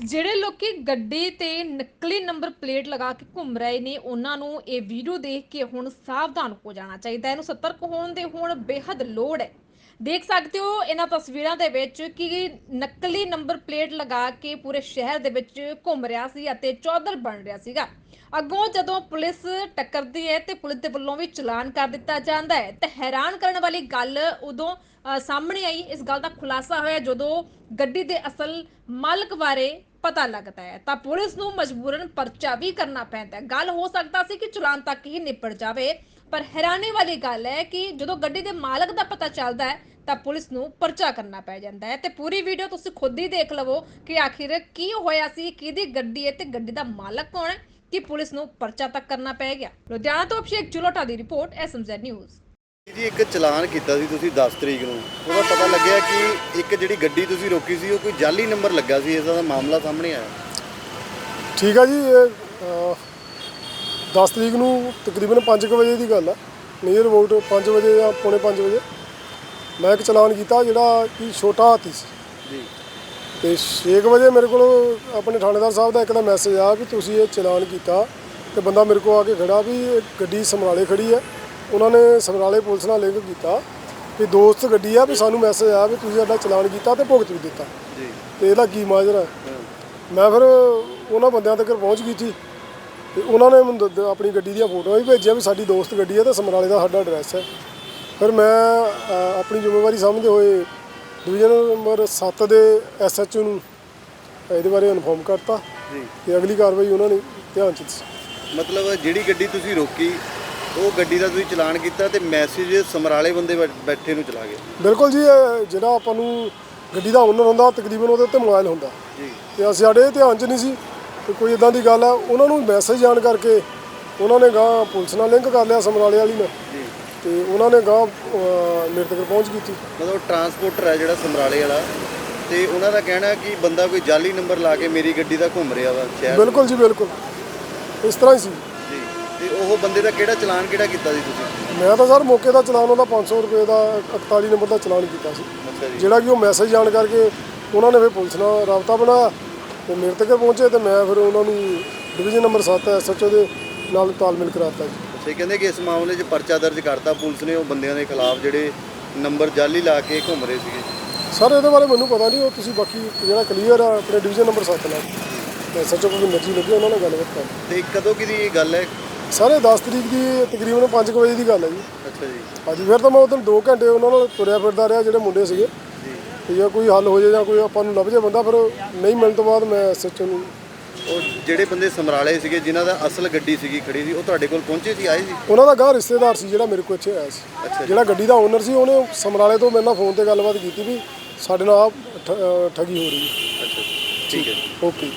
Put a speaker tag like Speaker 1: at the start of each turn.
Speaker 1: ਜਿਹੜੇ ਲੋਕੀ ਗੱਡੀ ਤੇ ਨਕਲੀ ਨੰਬਰ ਪਲੇਟ ਲਗਾ ਕੇ ਘੁੰਮ ਰਹੇ ਨੇ, ਉਹਨਾਂ ਨੂੰ ਇਹ ਵੀਡੀਓ ਦੇਖ ਕੇ ਹੁਣ ਸਾਵਧਾਨ ਹੋ ਜਾਣਾ ਚਾਹੀਦਾ ਇਹਨੂੰ ਸਤਰਕ ਹੋਣ ਦੇ ਹੁਣ ਬੇਹੱਦ ਲੋੜ ਹੈ। ਦੇਖ ਸਕਦੇ ਹੋ ਇਹਨਾਂ ਤਸਵੀਰਾਂ ਦੇ ਵਿੱਚ ਕਿ ਨਕਲੀ ਨੰਬਰ ਪਲੇਟ ਲਗਾ ਕੇ ਪੂਰੇ ਸ਼ਹਿਰ ਦੇ ਵਿੱਚ ਘੁੰਮ ਰਿਹਾ ਸੀ ਅਤੇ ਚੌਧਰ ਬਣ ਰਿਹਾ ਸੀਗਾ। ਅੱਗੋਂ ਜਦੋਂ ਪੁਲਿਸ ਟੱਕਰਦੀ ਹੈ ਤੇ ਪੁਲਿਸ ਦੇ ਵੱਲੋਂ ਵੀ ਚਲਾਨ ਕਰ ਦਿੱਤਾ ਜਾਂਦਾ ਹੈ। ਤੇ ਹੈਰਾਨ ਕਰਨ ਵਾਲੀ ਗੱਲ ਉਦੋਂ ਸਾਹਮਣੇ ਆਈ। ਇਸ ਗੱਲ ਦਾ ਖੁਲਾਸਾ ਹੋਇਆ ਜਦੋਂ ਗੱਡੀ ਦੇ ਅਸਲ ਮਾਲਕ ਬਾਰੇ ਪਤਾ ਲੱਗਦਾ ਹੈ। ਤਾਂ ਪੁਲਿਸ ਨੂੰ ਮਜਬੂਰਨ ਪਰਚਾ ਵੀ ਕਰਨਾ ਪੈਂਦਾ ਹੈ। ਗੱਲ ਹੋ ਸਕਦਾ ਸੀ ਕਿ ਚਲਾਨ ਤੱਕ ਹੀ ਨਿਪਟ ਜਾਵੇ, ਪਰ ਹੈਰਾਨੀ ਵਾਲੀ ਗੱਲ ਹੈ ਕਿ ਜਦੋਂ ਗੱਡੀ ਦੇ ਮਾਲਕ ਦਾ ਪਤਾ ਚੱਲਦਾ ਹੈ, ਤਾਂ ਪੁਲਿਸ ਨੂੰ ਪਰਚਾ ਕਰਨਾ ਪੈ ਜਾਂਦਾ ਹੈ। ਤੇ ਪੂਰੀ ਵੀਡੀਓ ਤੁਸੀਂ ਖੁਦ ਹੀ ਦੇਖ ਲਵੋ ਕਿ ਆਖਿਰ ਕੀ ਹੋਇਆ ਸੀ, ਕਿਹਦੀ ਗੱਡੀ ਹੈ ਤੇ ਗੱਡੀ ਦਾ ਮਾਲਕ ਕੌਣ ਹੈ, ਕਿ ਪੁਲਿਸ ਨੂੰ ਪਰਚਾ ਤੱਕ ਕਰਨਾ ਪੈ ਗਿਆ। ਲੁਧਿਆਣਾ ਤੋਂ ਅਭਿਸ਼ੇਕ ਚੁਲੋਟਾ ਦੀ ਰਿਪੋਰਟ, ਐਸਐਮਜ਼ੈਡ ਨਿਊਜ਼।
Speaker 2: ਜੀ ਇੱਕ ਚਲਾਨ ਕੀਤਾ ਸੀ ਤੁਸੀਂ 10 ਤਰੀਕ ਨੂੰ। ਉਹਦਾ ਪਤਾ ਲੱਗਿਆ ਕਿ ਇੱਕ ਜਿਹੜੀ ਗੱਡੀ ਤੁਸੀਂ ਰੋਕੀ ਸੀ ਉਹ ਕੋਈ ਜਾਲੀ ਨੰਬਰ ਲੱਗਾ ਸੀ ਇਸ ਦਾ ਮਾਮਲਾ ਸਾਹਮਣੇ ਆਇਆ।
Speaker 3: ਠੀਕ ਆ ਜੀ ਇਹ ਅ, 10 ਤਰੀਕ ਨੂੰ ਤਕਰੀਬਨ 5 ਵਜੇ ਦੀ ਗੱਲ ਆ। ਨੀਅਰ ਅਬਾਊਟ 5 ਵਜੇ ਜਾਂ ਪੌਣੇ 5 ਵਜੇ ਮੈਂ ਇੱਕ ਚਲਾਨ ਕੀਤਾ ਜਿਹੜਾ ਕਿ ਛੋਟਾ ਹਾਥੀ ਸੀ।
Speaker 2: ਜੀ।
Speaker 3: ਤੇ 6 ਵਜੇ ਮੇਰੇ ਕੋਲ ਆਪਣੇ ਥਾਣੇਦਾਰ ਸਾਹਿਬ ਦਾ ਇੱਕ ਦਾ ਮੈਸੇਜ ਆ ਵੀ ਤੁਸੀਂ ਇਹ ਚਲਾਨ ਕੀਤਾ ਤੇ ਬੰਦਾ ਮੇਰੇ ਕੋਲ ਆ ਕੇ ਖੜਾ ਵੀ ਇਹ ਗੱਡੀ ਸਮਰਾਲੇ ਖੜੀ ਹੈ ਉਹਨਾਂ ਨੇ ਸਮਰਾਲੇ ਪੁਲਿਸ ਨਾਲ ਲਿੰਕ ਕੀਤਾ ਵੀ ਦੋਸਤ ਗੱਡੀ ਆ ਵੀ ਸਾਨੂੰ ਮੈਸੇਜ ਆਇਆ ਵੀ ਤੁਸੀਂ ਸਾਡਾ ਚਲਾਨ ਕੀਤਾ ਤੇ ਭੁਗਤ ਵੀ ਦਿੱਤਾ।
Speaker 2: ਜੀ।
Speaker 3: ਤੇ ਇਹਦਾ ਕੀ ਮਾਜਰਾ। ਮੈਂ ਫਿਰ ਉਹਨਾਂ ਬੰਦਿਆਂ ਤੱਕ ਪਹੁੰਚ ਗਈ ਸੀ ਤੇ ਉਹਨਾਂ ਨੇ ਮੈਨੂੰ ਦ- ਆਪਣੀ ਗੱਡੀ ਦੀਆਂ ਫੋਟੋਆਂ ਵੀ ਭੇਜੀਆਂ ਵੀ ਸਾਡੀ ਦੋਸਤ ਗੱਡੀ ਹੈ ਤੇ ਸਮਰਾਲੇ ਦਾ ਸਾਡਾ ਐਡਰੈਸ ਹੈ ਫਿਰ ਮੈਂ ਅ, ਆਪਣੀ ਜ਼ਿੰਮੇਵਾਰੀ ਸਮਝਦੇ ਹੋਏ ਡਿਵੀਜ਼ਨ ਨੰਬਰ 7 ਦੇ ਐਸਐਚਓ ਨੂੰ ਇਹਦੇ ਬਾਰੇ ਇਨਫੋਰਮ ਕਰਤਾ
Speaker 2: ਜੀ।
Speaker 3: ਤੇ ਅਗਲੀ ਕਾਰਵਾਈ ਉਹਨਾਂ ਨੇ ਧਿਆਨ ਚ ਦਿੱਤੀ।
Speaker 2: ਮਤਲਬ ਜਿਹੜੀ ਗੱਡੀ ਤੁਸੀਂ ਰੋਕੀ ਉਹ ਗੱਡੀ ਦਾ ਤੁਸੀਂ ਚਲਾਨ ਕੀਤਾ ਤੇ ਮੈਸੇਜ ਸਮਰਾਲੇ ਬੰਦੇ ਬੈ- ਬੈਠੇ ਨੂੰ ਚਲਾ ਗਿਆ
Speaker 3: ਬਿਲਕੁਲ ਜੀ ਇਹ ਜਿਹੜਾ ਆਪਾਂ ਨੂੰ ਗੱਡੀ ਦਾ ਓਨਰ ਹੁੰਦਾ ਤਕਰੀਬਨ ਉਹਦੇ ਉੱਤੇ ਮੋਬਾਈਲ ਹੁੰਦਾ।
Speaker 2: ਜੀ।
Speaker 3: ਤੇ ਅਸੀਂ ਸਾਡੇ ਧਿਆਨ 'ਚ ਨਹੀਂ ਸੀ ਕਿ ਕੋਈ ਇਦਾਂ ਦੀ ਗੱਲ ਆ। ਉਹਨਾਂ ਨੂੰ ਮੈਸੇਜ ਜਾਣ ਕਰਕੇ ਉਹਨਾਂ ਨੇ ਗਾਂ ਪੁਲਿਸ ਨਾਲ ਲਿੰਕ ਕਰ ਲਿਆ ਸਮਰਾਲੇ ਵਾਲੀ ਨਾਲ।
Speaker 2: ਜੀ।
Speaker 3: ਤੇ ਉਹਨਾਂ ਨੇ ਗਾਂ ਮੇਰੇ ਤੱਕ ਪਹੁੰਚ ਕੀਤੀ।
Speaker 2: ਮਤਲਬ ਟਰਾਂਸਪੋਰਟਰ ਹੈ ਜਿਹੜਾ ਸਮਰਾਲੇ ਵਾਲਾ। ਤੇ ਉਹਨਾਂ ਦਾ ਕਹਿਣਾ ਕਿ ਬੰਦਾ ਕੋਈ ਜਾਲੀ ਨੰਬਰ ਲਾ ਕੇ ਮੇਰੀ ਗੱਡੀ ਦਾ ਘੁੰਮ ਰਿਹਾ ਵਾ ਸ਼ਹਿਰ।
Speaker 3: ਬਿਲਕੁਲ ਜੀ ਬਿਲਕੁਲ। ਇਸ ਤਰ੍ਹਾਂ ਹੀ ਸੀ।
Speaker 2: ਤੇ ਉਹ ਬੰਦੇ ਦਾ ਕਿਹੜਾ ਚਲਾਨ ਕਿਹੜਾ ਕੀਤਾ ਸੀ ਤੁਸੀਂ?
Speaker 3: ਮੈਂ ਤਾਂ ਸਰ ਮੌਕੇ ਦਾ ਚਲਾਨ ਉਹਦਾ 500 ਰੁਪਏ ਦਾ 41 ਨੰਬਰ ਦਾ ਚਲਾਨ ਕੀਤਾ ਸੀ।
Speaker 2: ਅੱਛਾ ਜੀ।
Speaker 3: ਜਿਹੜਾ ਕਿ ਉਹ ਮੈਸੇਜ ਜਾਣ ਕਰਕੇ ਉਹਨਾਂ ਨੇ ਫਿਰ ਪੁਲਿਸ ਨਾਲ ਰਾਬਤਾ ਬਣਾਇਆ ਤੇ ਮੇਰੇ ਤੱਕ ਪਹੁੰਚੇ ਤੇ ਮੈਂ ਫਿਰ ਉਹਨਾਂ ਨੂੰ ਡਿਵੀਜ਼ਨ ਨੰਬਰ 7 ਐਸਐਚਓ ਦੇ ਨਾਲ ਤਾਲਮੇਲ ਕਰਾਤਾ ਜੀ।
Speaker 2: ਅੱਛਾ ਇਹ ਕਹਿੰਦੇ ਕਿ ਇਸ ਮਾਮਲੇ 'ਚ ਪਰਚਾ ਦਰਜ ਕਰਤਾ ਪੁਲਿਸ ਨੇ ਉਹ ਬੰਦਿਆਂ ਦੇ ਖਿਲਾਫ ਜਿਹੜੇ ਨੰਬਰ ਜਾਲੀ ਲਾ ਕੇ ਘੁੰਮ ਰਹੇ ਸੀਗੇ।
Speaker 3: ਸਰ ਇਹਦੇ ਬਾਰੇ ਮੈਨੂੰ ਪਤਾ ਨਹੀਂ ਉਹ ਤੁਸੀਂ ਬਾਕੀ ਜਿਹੜਾ ਕਲੀਅਰ ਆ ਆਪਣੇ ਡਿਵੀਜ਼ਨ ਨੰਬਰ 7 ਨਾਲ। ਐਸਐਚਓ ਕੋਲ ਮਰਜ਼ੀ ਲੱਗੀ ਉਹਨਾਂ ਨਾਲ ਗੱਲਬਾਤ ਕਰ
Speaker 2: ਤੇ ਕਦੋਂ ਕੀ ਦੀ ਇਹ ਗੱਲ ਹੈ?
Speaker 3: ਸਾਰੇ 10 ਤਰੀਕ ਦੀ ਤਕਰੀਬਨ 5 ਵਜੇ ਦੀ ਗੱਲ ਹੈ ਜੀ।
Speaker 2: ਅੱਛਾ ਜੀ।
Speaker 3: ਹਾਂਜੀ ਫਿਰ ਤਾਂ ਮੈਂ ਉਦੋਂ 2 ਘੰਟੇ ਉਹਨਾਂ ਨਾਲ ਤੁਰਿਆ ਫਿਰਦਾ ਰਿਹਾ ਜਿਹੜੇ ਮੁੰਡੇ ਸੀਗੇ।
Speaker 2: ਜੀ।
Speaker 3: ਜੇ ਕੋਈ ਹੱਲ ਹੋ ਜਾਏ ਜਾਂ ਕੋਈ ਆਪਾਂ ਨੂੰ ਲੱਭ ਜਾਏ ਬੰਦਾ ਫਿਰ ਨਹੀਂ ਮਿਲਣ ਤੋਂ ਬਾਅਦ ਮੈਂ ਐਸਐਚਓ ਨੂੰ
Speaker 2: ਉਹ ਜਿਹੜੇ ਬੰਦੇ ਸਮਰਾਲੇ ਸੀਗੇ ਜਿਨ੍ਹਾਂ ਦਾ ਅਸਲ ਗੱਡੀ ਸੀਗੀ ਖੜੀ ਸੀ ਉਹ ਤੁਹਾਡੇ ਕੋਲ ਪਹੁੰਚੇ ਸੀ ਆਏ ਸੀ?
Speaker 3: ਉਹਨਾਂ ਦਾ ਗਾਂ ਰਿਸ਼ਤੇਦਾਰ ਸੀ ਜਿਹੜਾ ਮੇਰੇ ਕੋਲ ਇੱਥੇ ਆਇਆ ਸੀ।
Speaker 2: ਜੀ।
Speaker 3: ਜਿਹੜਾ ਗੱਡੀ ਦਾ ਓਨਰ ਸੀ ਉਹਨੇ ਸਮਰਾਲੇ ਤੋਂ ਮੇਰੇ ਨਾਲ ਫੋਨ ਤੇ ਗੱਲਬਾਤ ਕੀਤੀ ਵੀ ਸਾਡੇ ਨਾਲ ਠੱਗੀ ਹੋ ਰਹੀ ਹੈ।
Speaker 2: ਅੱਛਾ ਠੀਕ ਹੈ ਜੀ।
Speaker 3: ਓਕੇ।